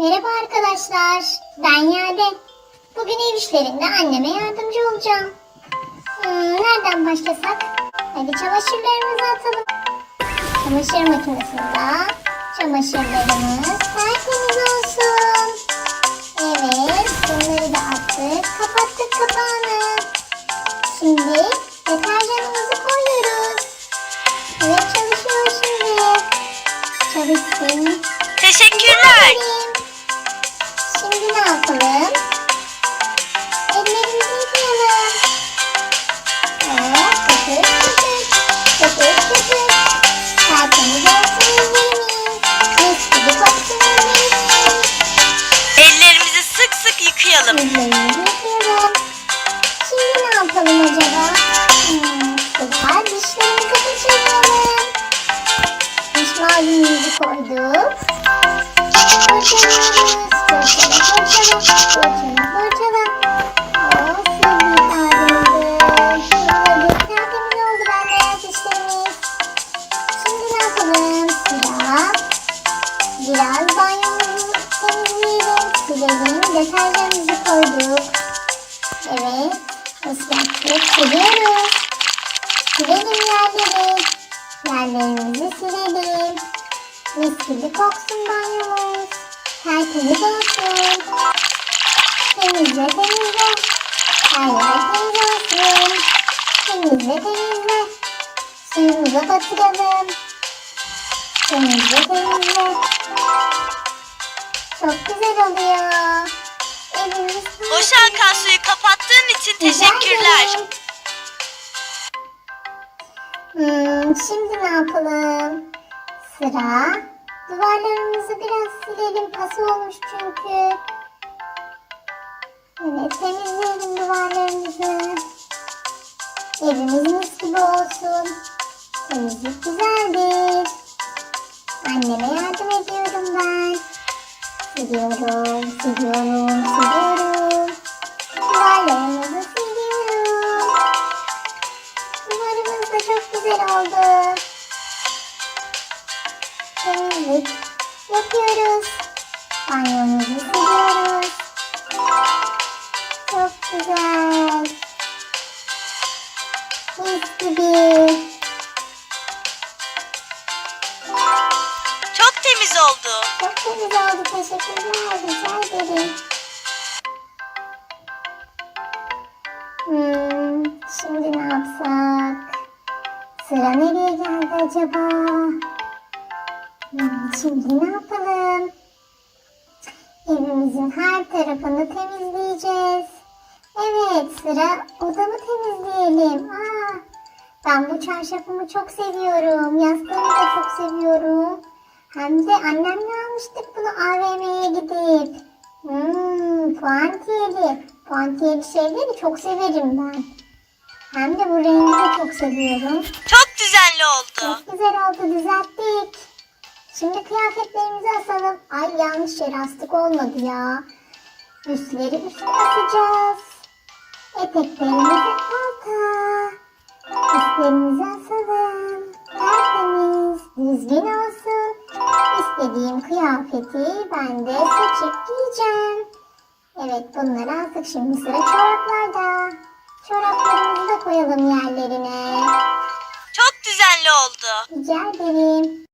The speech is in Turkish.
Merhaba arkadaşlar, ben Yade. Bugün ev işlerinde anneme yardımcı olacağım. Hmm, nereden başlasak? Hadi çamaşırlarımızı atalım. Çamaşır makinesinde çamaşırlarımız tertemiz olsun. Evet, bunları da attık, kapattık kapağını. Şimdi deterjanımızı koyuyoruz. Evet çalışıyor şimdi. Çalışsın. Teşekkürler. Şimdi ne yapalım? Ellerimizi yıkayalım. Evet, köpük köpük. Köpük köpük. Tertemiz olsun ellerimiz. Mis gibi koksun ellerimiz. Ellerimizi sık sık yıkayalım. Ellerimizi yıkayalım. Şimdi ne yapalım acaba? Hmm, süper. Dişlerimizi fırçalayalım. Diş macunumuzu koyduk. Fırçalıyoruz. Biraz banyomuzu temizleyelim. Silelim. Deterjanımızı koyduk. Evet. Islattık. Siliyoruz. Silelim yerleri. Yerlerimizi silelim. Mis gibi koksun banyomuz. Tertemiz olsun. Temizle temizle. Her yer temiz olsun. Temizle temizle. Suyumuza batıralım. Temizle temizle. Çok güzel oluyor. Evimiz Boşa akan suyu kapattığın için teşekkürler. Hmm, şimdi ne yapalım? Sıra. Duvarlarımızı biraz silelim. Pası olmuş çünkü. Evet temizleyelim duvarlarımızı. Evimiz mis gibi olsun. Temizlik güzeldir. Anneme yardım ediyorum ben. Siliyorum, siliyorum, siliyorum. Duvarlarımızı siliyorum. Duvarımız da çok güzel oldu. Temizlik yapıyoruz. Banyomuzu siliyoruz. Güzel. Mis gibi. Çok temiz oldu. Çok temiz oldu. Teşekkürler. Rica ederim. Hmm, şimdi ne yapsak? Sıra nereye geldi acaba? Hmm, şimdi ne yapalım? Evimizin her tarafını temizleyeceğiz. Evet sıra odamı temizleyelim. Aa, ben bu çarşafımı çok seviyorum. Yastığımı da çok seviyorum. Hem de annemle almıştık bunu AVM'ye gidip. Hmm, puantiyeli. Puantiyeli şeyleri çok severim ben. Hem de bu rengi de çok seviyorum. Çok düzenli oldu. Çok güzel oldu düzelttik. Şimdi kıyafetlerimizi asalım. Ay yanlış yere astık olmadı ya. Üstleri üste asacağız. Eteklerimizi alta. Üstlerimizi asalım. Tertemiz, düzgün olsun. İstediğim kıyafeti ben de seçip giyeceğim. Evet bunları aldık şimdi sıra çoraplarda. Çoraplarımızı da koyalım yerlerine. Çok düzenli oldu. Rica ederim.